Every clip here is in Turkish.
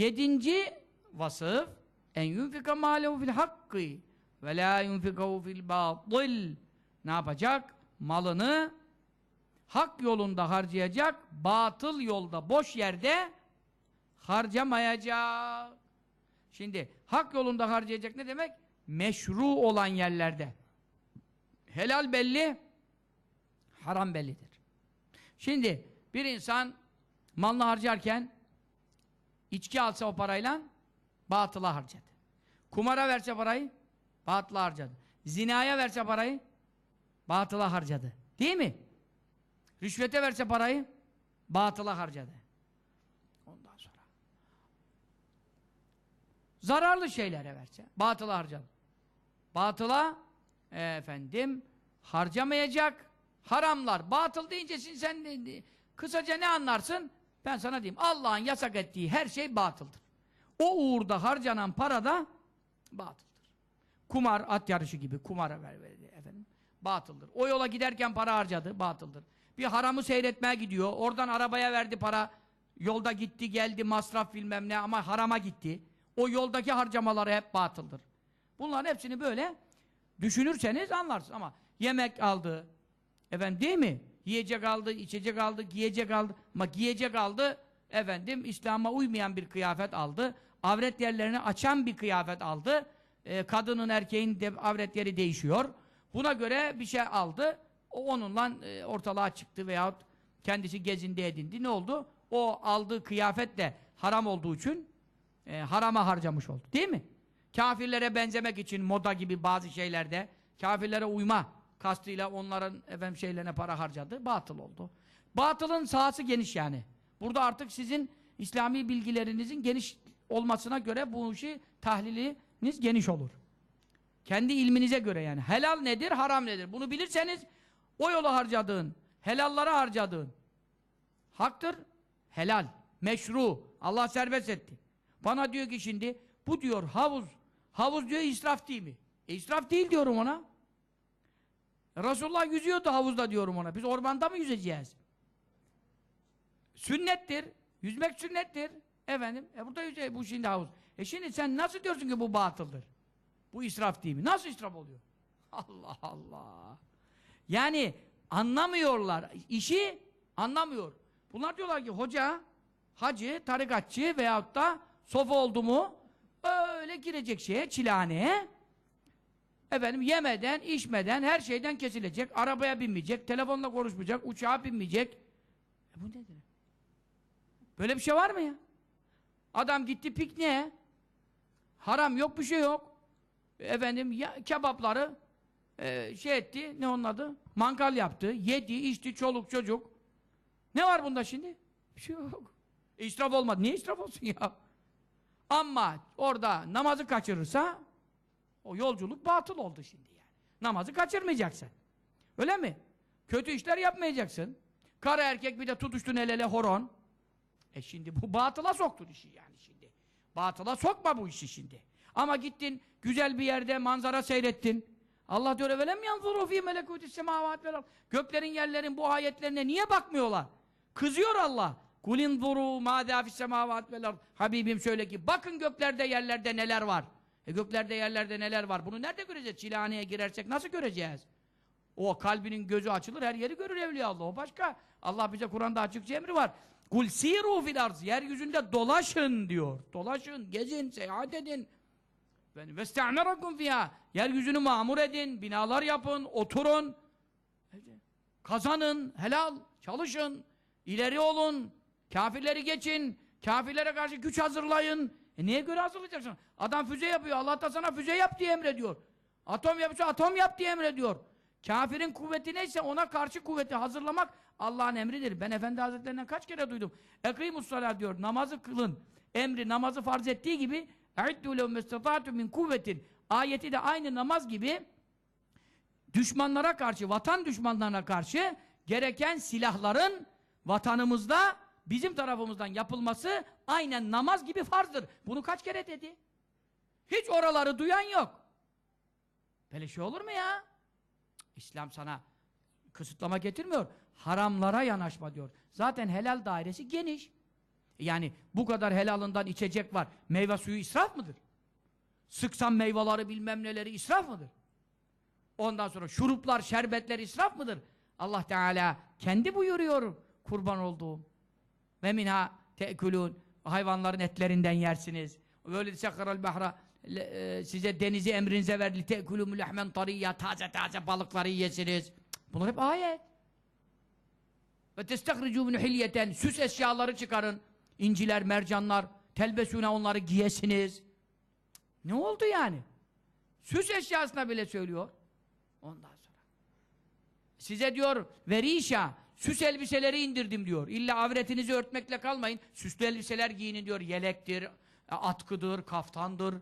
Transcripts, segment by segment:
Yedinci vasıf en yunfika mâlehu fil hakkı ve la yunfikahu fil batıl. Ne yapacak? Malını hak yolunda harcayacak, batıl yolda, boş yerde harcamayacak. Şimdi hak yolunda harcayacak ne demek? Meşru olan yerlerde. Helal belli, haram bellidir. Şimdi bir insan malını harcarken içki alsa o parayla batıla harcadı. Kumara verse parayı batıla harcadı. Zinaya verse parayı batıla harcadı. Değil mi? Rüşvete verse parayı batıla harcadı. Ondan sonra zararlı şeylere verse batıla harcadı. Batıla efendim harcamayacak haramlar. Batıl deyince sen de- kısaca ne anlarsın? Ben sana diyeyim. Allah'ın yasak ettiği her şey batıldır. O uğurda harcanan para da batıldır. Kumar, at yarışı gibi kumara ver, ver efendim. Batıldır. O yola giderken para harcadı, batıldır. Bir haramı seyretmeye gidiyor. Oradan arabaya verdi para. Yolda gitti, geldi, masraf bilmem ne ama harama gitti. O yoldaki harcamaları hep batıldır. Bunların hepsini böyle düşünürseniz anlarsınız ama yemek aldı, efendim değil mi? Yiyecek aldı, içecek aldı, giyecek aldı. Ama giyecek aldı, efendim İslam'a uymayan bir kıyafet aldı. Avret yerlerini açan bir kıyafet aldı. Ee, kadının erkeğin de avret yeri değişiyor. Buna göre bir şey aldı. O onunla e, ortalığa çıktı veyahut kendisi gezindi edindi. Ne oldu? O aldığı kıyafet de haram olduğu için e, harama harcamış oldu. Değil mi? Kafirlere benzemek için moda gibi bazı şeylerde kafirlere uyma kastıyla onların efendim şeylerine para harcadı. Batıl oldu. Batılın sahası geniş yani. Burada artık sizin İslami bilgilerinizin geniş olmasına göre bu işi tahliliniz geniş olur. Kendi ilminize göre yani. Helal nedir, haram nedir? Bunu bilirseniz o yola harcadığın, helallara harcadığın haktır, helal, meşru. Allah serbest etti. Bana diyor ki şimdi bu diyor havuz. Havuz diyor israf değil mi? E israf değil diyorum ona. Resulullah yüzüyordu havuzda diyorum ona. Biz ormanda mı yüzeceğiz? Sünnettir. Yüzmek sünnettir. Efendim, e burada yüze bu şimdi havuz. E şimdi sen nasıl diyorsun ki bu batıldır? Bu israf değil mi? Nasıl israf oluyor? Allah Allah. Yani anlamıyorlar. İşi anlamıyor. Bunlar diyorlar ki hoca, hacı, tarikatçı veyahut da sofa oldu mu öyle girecek şeye, çilehaneye efendim yemeden, içmeden, her şeyden kesilecek, arabaya binmeyecek, telefonla konuşmayacak, uçağa binmeyecek. E bu nedir? Böyle bir şey var mı ya? Adam gitti pikniğe. Haram yok, bir şey yok. Efendim ya, kebapları e, şey etti, ne onun adı? Mangal yaptı, yedi, içti, çoluk çocuk. Ne var bunda şimdi? Bir şey yok. İsraf olmadı. Niye israf olsun ya? Ama orada namazı kaçırırsa o yolculuk batıl oldu şimdi yani. Namazı kaçırmayacaksın. Öyle mi? Kötü işler yapmayacaksın. Kara erkek bir de tutuştun el ele horon. E şimdi bu batıla soktun işi yani şimdi. Batıla sokma bu işi şimdi. Ama gittin güzel bir yerde manzara seyrettin. Allah diyor velem yanzuru fi melekutis semavat vel. Göklerin yerlerin bu ayetlerine niye bakmıyorlar? Kızıyor Allah. Kulin zuru ma fis semavat vel. Habibim söyle ki bakın göklerde yerlerde neler var. E göklerde yerlerde neler var? Bunu nerede göreceğiz? Çilehaneye girersek nasıl göreceğiz? O kalbinin gözü açılır, her yeri görür Evliya Allah. O başka. Allah bize Kur'an'da açıkça emri var. Kul siru fil arz. Yeryüzünde dolaşın diyor. Dolaşın, gezin, seyahat edin. Ve ste'merakum fiha. Yeryüzünü mamur edin, binalar yapın, oturun. Kazanın, helal, çalışın, ileri olun, kafirleri geçin, kafirlere karşı güç hazırlayın. E niye göre hazırlayacaksın? Adam füze yapıyor, Allah da sana füze yap diye emrediyor. Atom yapıyorsa atom yap diye emrediyor. Kafirin kuvveti neyse ona karşı kuvveti hazırlamak Allah'ın emridir. Ben Efendi Hazretlerinden kaç kere duydum. Ekrimus salat diyor, namazı kılın. Emri namazı farz ettiği gibi اَعِدُّ لَهُمْ مَسْتَطَعْتُ min kuvvetin. Ayeti de aynı namaz gibi düşmanlara karşı, vatan düşmanlarına karşı gereken silahların vatanımızda bizim tarafımızdan yapılması aynen namaz gibi farzdır. Bunu kaç kere dedi? Hiç oraları duyan yok. Böyle şey olur mu ya? İslam sana kısıtlama getirmiyor. Haramlara yanaşma diyor. Zaten helal dairesi geniş. Yani bu kadar helalından içecek var. Meyve suyu israf mıdır? Sıksan meyveleri bilmem neleri israf mıdır? Ondan sonra şuruplar, şerbetler israf mıdır? Allah Teala kendi buyuruyor kurban olduğum. Ve minha te'kulun hayvanların etlerinden yersiniz. Böyle sekharal bahra e, size denizi emrinize verdi. Te'kulum lehmen tariyya taze taze balıkları yiyesiniz. Bunlar hep ayet. Ve testahricu min hilyeten süs eşyaları çıkarın. İnciler, mercanlar, telbesune onları giyesiniz. Ne oldu yani? Süs eşyasına bile söylüyor. Ondan sonra. Size diyor verişa süs elbiseleri indirdim diyor. İlla avretinizi örtmekle kalmayın. Süslü elbiseler giyinin diyor. Yelektir, atkıdır, kaftandır.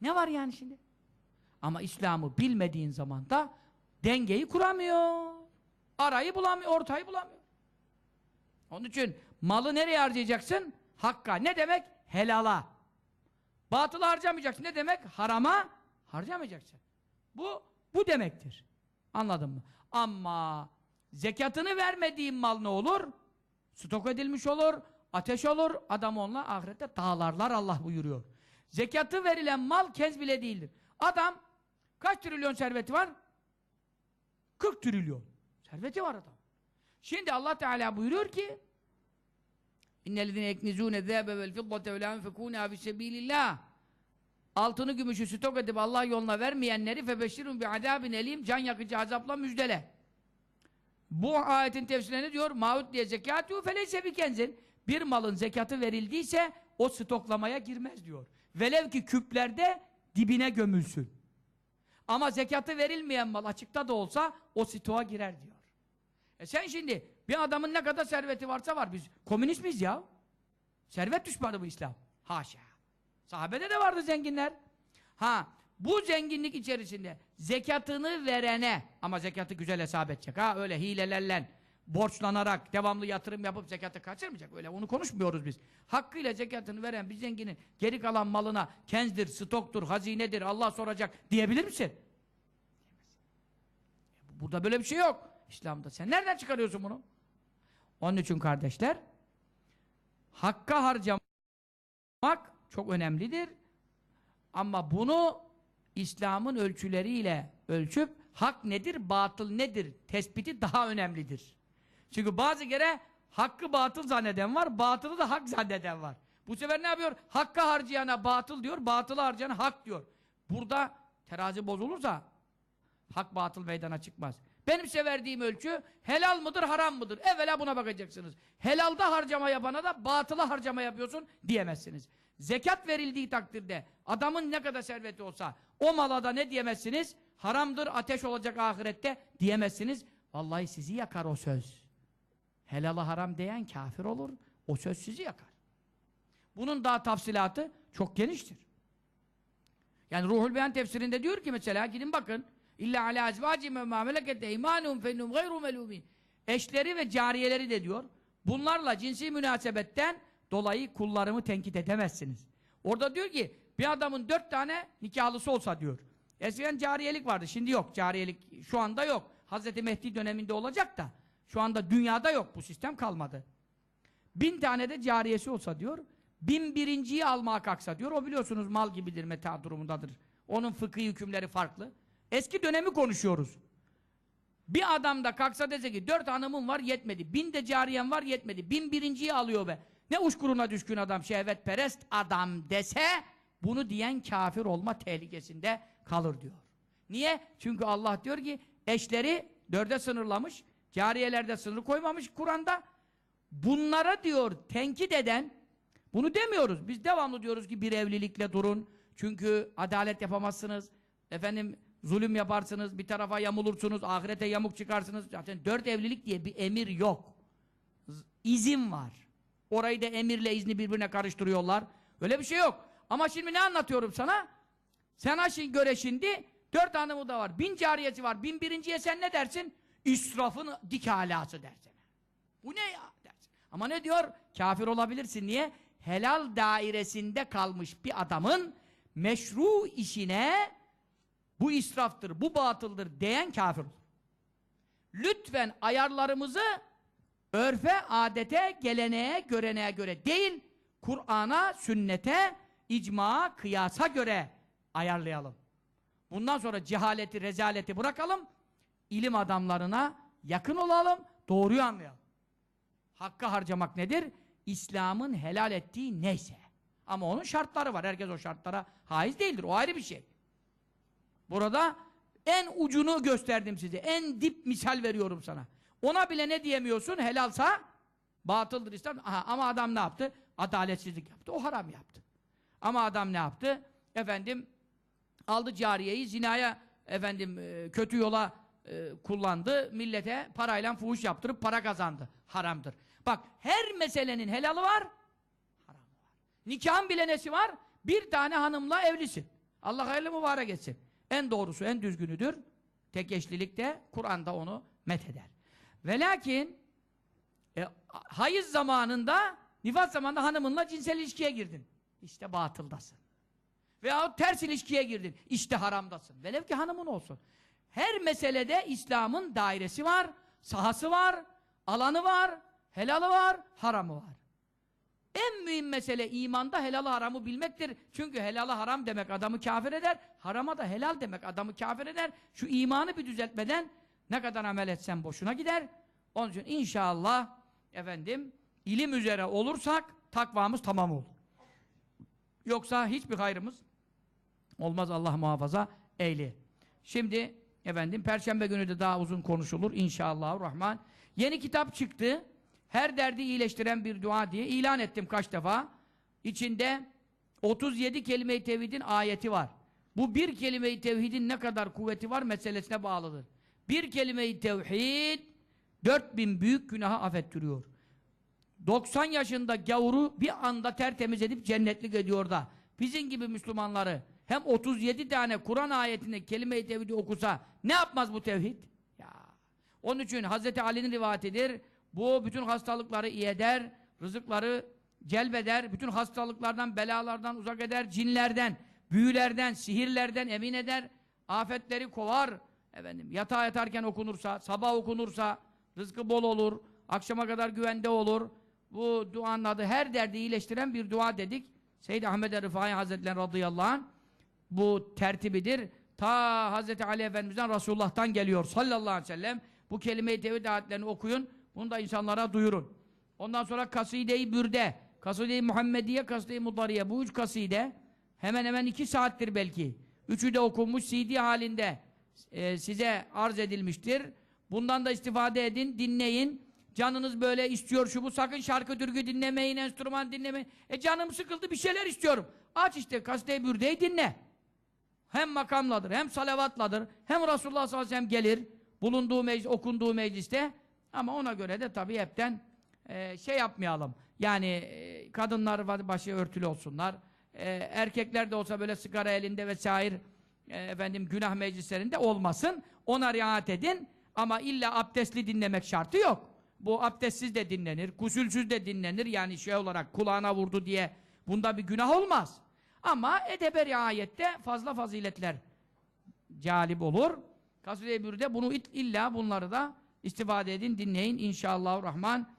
Ne var yani şimdi? Ama İslam'ı bilmediğin zaman da dengeyi kuramıyor. Arayı bulamıyor, ortayı bulamıyor. Onun için malı nereye harcayacaksın? Hakka. Ne demek? Helala. Batılı harcamayacaksın. Ne demek? Harama harcamayacaksın. Bu, bu demektir. Anladın mı? Ama zekatını vermediğin mal ne olur? Stok edilmiş olur, ateş olur, adam onunla ahirette dağlarlar Allah buyuruyor. Zekatı verilen mal kez bile değildir. Adam kaç trilyon serveti var? 40 trilyon. Serveti var adam. Şimdi Allah Teala buyuruyor ki İnnellezine yeknizûne zâbe vel fiddate ve lâ enfekûnâ Altını gümüşü stok edip Allah yoluna vermeyenleri febeşşirun bi azabin elim can yakıcı azapla müjdele. Bu ayetin tefsirine diyor? Maud diye zekatü feleyse bir kenzin. Bir malın zekatı verildiyse o stoklamaya girmez diyor. Velev ki küplerde dibine gömülsün. Ama zekatı verilmeyen mal açıkta da olsa o stoğa girer diyor. E sen şimdi bir adamın ne kadar serveti varsa var. Biz komünist miyiz ya? Servet düşmanı bu İslam. Haşa. Sahabede de vardı zenginler. Ha, bu zenginlik içerisinde zekatını verene ama zekatı güzel hesap edecek ha öyle hilelerle borçlanarak devamlı yatırım yapıp zekatı kaçırmayacak öyle onu konuşmuyoruz biz. Hakkıyla zekatını veren bir zenginin geri kalan malına kenzdir, stoktur, hazinedir Allah soracak diyebilir misin? Burada böyle bir şey yok İslam'da. Sen nereden çıkarıyorsun bunu? Onun için kardeşler hakka harcamak çok önemlidir. Ama bunu İslam'ın ölçüleriyle ölçüp hak nedir, batıl nedir tespiti daha önemlidir. Çünkü bazı kere hakkı batıl zanneden var, batılı da hak zanneden var. Bu sefer ne yapıyor? Hakka harcayana batıl diyor, batılı harcayana hak diyor. Burada terazi bozulursa hak batıl meydana çıkmaz. Benim size verdiğim ölçü helal mıdır, haram mıdır? Evvela buna bakacaksınız. Helalda harcama yapana da batıla harcama yapıyorsun diyemezsiniz. Zekat verildiği takdirde adamın ne kadar serveti olsa o mala da ne diyemezsiniz? Haramdır, ateş olacak ahirette diyemezsiniz. Vallahi sizi yakar o söz. Helala haram diyen kafir olur. O söz sizi yakar. Bunun daha tafsilatı çok geniştir. Yani Ruhul Beyan tefsirinde diyor ki mesela gidin bakın İlla ala azvacim ve ma melekete imanum fennum gayru melumin. Eşleri ve cariyeleri de diyor. Bunlarla cinsi münasebetten dolayı kullarımı tenkit edemezsiniz. Orada diyor ki bir adamın dört tane nikahlısı olsa diyor. Eskiden cariyelik vardı. Şimdi yok. Cariyelik şu anda yok. Hazreti Mehdi döneminde olacak da şu anda dünyada yok. Bu sistem kalmadı. Bin tane de cariyesi olsa diyor. Bin birinciyi almaya kalksa diyor. O biliyorsunuz mal gibidir, meta durumundadır. Onun fıkhi hükümleri farklı. Eski dönemi konuşuyoruz. Bir adam da kalksa dese ki dört hanımım var yetmedi. Bin de cariyem var yetmedi. Bin birinciyi alıyor be. Ne uçkuruna düşkün adam, şehvetperest adam dese bunu diyen kafir olma tehlikesinde kalır diyor. Niye? Çünkü Allah diyor ki eşleri dörde sınırlamış. Cariyelerde sınır koymamış Kur'an'da. Bunlara diyor tenkit eden bunu demiyoruz. Biz devamlı diyoruz ki bir evlilikle durun. Çünkü adalet yapamazsınız. Efendim zulüm yaparsınız, bir tarafa yamulursunuz, ahirete yamuk çıkarsınız. Zaten dört evlilik diye bir emir yok. İzin var. Orayı da emirle izni birbirine karıştırıyorlar. Öyle bir şey yok. Ama şimdi ne anlatıyorum sana? Sana şimdi göre şimdi dört hanımı da var, bin cariyesi var, bin birinciye sen ne dersin? İsrafın dik alası dersin. Bu ne ya? dersin. Ama ne diyor? Kafir olabilirsin. Niye? Helal dairesinde kalmış bir adamın meşru işine bu israftır, bu batıldır diyen kafir olur. Lütfen ayarlarımızı Örfe, adete, geleneğe, göreneğe göre değil, Kur'an'a, sünnete, icma, kıyasa göre ayarlayalım. Bundan sonra cehaleti, rezaleti bırakalım, ilim adamlarına yakın olalım, doğruyu anlayalım. Hakkı harcamak nedir? İslam'ın helal ettiği neyse. Ama onun şartları var. Herkes o şartlara haiz değildir. O ayrı bir şey. Burada en ucunu gösterdim size. En dip misal veriyorum sana. Ona bile ne diyemiyorsun? Helalsa batıldır İslam. Aha, ama adam ne yaptı? Adaletsizlik yaptı. O haram yaptı. Ama adam ne yaptı? Efendim aldı cariyeyi zinaya efendim e, kötü yola e, kullandı. Millete parayla fuhuş yaptırıp para kazandı. Haramdır. Bak her meselenin helalı var, haramı var. Nikahın bile nesi var? Bir tane hanımla evlisin. Allah hayırlı mübarek etsin. En doğrusu, en düzgünüdür. Tek eşlilik de Kur'an'da onu metheder. Ve lakin e, hayız zamanında, nifas zamanında hanımınla cinsel ilişkiye girdin. İşte batıldasın. Veyahut ters ilişkiye girdin. İşte haramdasın. Velev ki hanımın olsun. Her meselede İslam'ın dairesi var, sahası var, alanı var, helalı var, haramı var. En mühim mesele imanda helalı haramı bilmektir. Çünkü helalı haram demek adamı kafir eder, harama da helal demek adamı kafir eder. Şu imanı bir düzeltmeden ne kadar amel etsen boşuna gider. Onun için inşallah efendim ilim üzere olursak takvamız tamam olur. Yoksa hiçbir hayrımız olmaz Allah muhafaza eyle. Şimdi efendim perşembe günü de daha uzun konuşulur inşallah rahman. Yeni kitap çıktı. Her derdi iyileştiren bir dua diye ilan ettim kaç defa. İçinde 37 kelime-i tevhidin ayeti var. Bu bir kelime-i tevhidin ne kadar kuvveti var meselesine bağlıdır. Bir kelime-i tevhid 4000 büyük günahı affettiriyor. 90 yaşında gavuru bir anda tertemiz edip cennetlik ediyor da bizim gibi Müslümanları hem 37 tane Kur'an ayetinde kelime-i tevhidi okusa ne yapmaz bu tevhid? Ya. Onun için Hazreti Ali'nin rivayetidir. Bu bütün hastalıkları iyi eder, rızıkları celbeder, bütün hastalıklardan, belalardan uzak eder, cinlerden, büyülerden, sihirlerden emin eder, afetleri kovar. Efendim, yatağa yatarken okunursa, sabah okunursa rızkı bol olur, akşama kadar güvende olur. Bu duanın adı her derdi iyileştiren bir dua dedik. Seyyid Ahmed Rıfai Hazretleri radıyallahu anh bu tertibidir. Ta Hazreti Ali Efendimiz'den Resulullah'tan geliyor sallallahu aleyhi ve sellem. Bu kelime-i tevhid ayetlerini okuyun. Bunu da insanlara duyurun. Ondan sonra Kaside-i Bürde, Kaside-i Muhammediye, Kaside-i Mudariye. Bu üç kaside hemen hemen iki saattir belki. Üçü de okunmuş CD halinde e, size arz edilmiştir. Bundan da istifade edin, dinleyin. Canınız böyle istiyor şu bu. Sakın şarkı türkü dinlemeyin, enstrüman dinlemeyin. E canım sıkıldı bir şeyler istiyorum. Aç işte Kaside-i Bürde'yi dinle. Hem makamladır, hem salavatladır, hem Resulullah sallallahu aleyhi ve sellem gelir. Bulunduğu meclis, okunduğu mecliste. Ama ona göre de tabii hepten e, şey yapmayalım. Yani e, kadınlar başı örtülü olsunlar. E, erkekler de olsa böyle sigara elinde vesaire e, efendim günah meclislerinde olmasın. Ona riayet edin. Ama illa abdestli dinlemek şartı yok. Bu abdestsiz de dinlenir, gusülsüz de dinlenir. Yani şey olarak kulağına vurdu diye bunda bir günah olmaz. Ama edebe riayette fazla faziletler calip olur. Kaside-i Bürde bunu illa bunları da istifade edin, dinleyin inşallah rahman.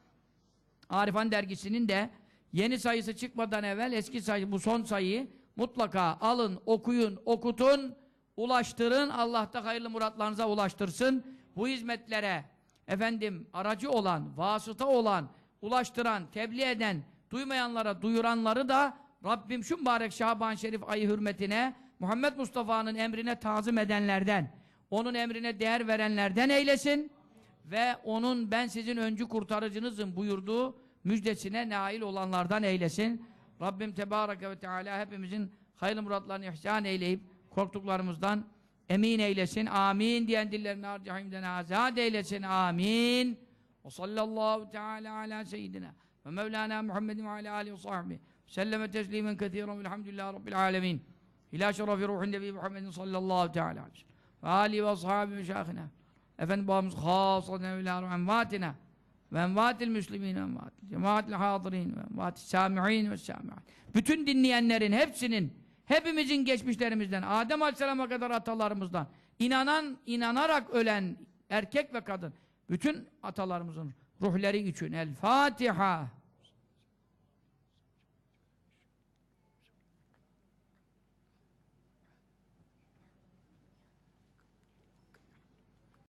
Arifan dergisinin de yeni sayısı çıkmadan evvel eski sayı, bu son sayıyı mutlaka alın, okuyun, okutun, ulaştırın. Allah da hayırlı muratlarınıza ulaştırsın. Bu hizmetlere efendim aracı olan, vasıta olan, ulaştıran, tebliğ eden, duymayanlara duyuranları da Rabbim şu mübarek Şaban Şerif ayı hürmetine Muhammed Mustafa'nın emrine tazım edenlerden, onun emrine değer verenlerden eylesin ve onun ben sizin öncü kurtarıcınızım buyurduğu müjdesine nail olanlardan eylesin. Rabbim Tebareke ve Teala hepimizin hayırlı muratlarını ihsan eyleyip korktuklarımızdan emin eylesin. Amin diyen dillerini harcahimden azad eylesin. Amin. Ve sallallahu teala ala seyyidina ve mevlana Muhammedin ve ala alihi ve sahbihi selleme teslimen kethiren velhamdülillahi rabbil alemin. İlâ şerefi ruhun nebi Muhammedin sallallahu teala aleyhi ve sellem. Ve âli ve ashabi. Efendim babamız khâsaten evlâru envâtina ve envâtil müslimîn envâtil cemaatil hâdırîn ve envâtil sâmi'în ve sâmi'în. Bütün dinleyenlerin hepsinin hepimizin geçmişlerimizden Adem Aleyhisselam'a kadar atalarımızdan inanan, inanarak ölen erkek ve kadın bütün atalarımızın ruhları için. El Fatiha.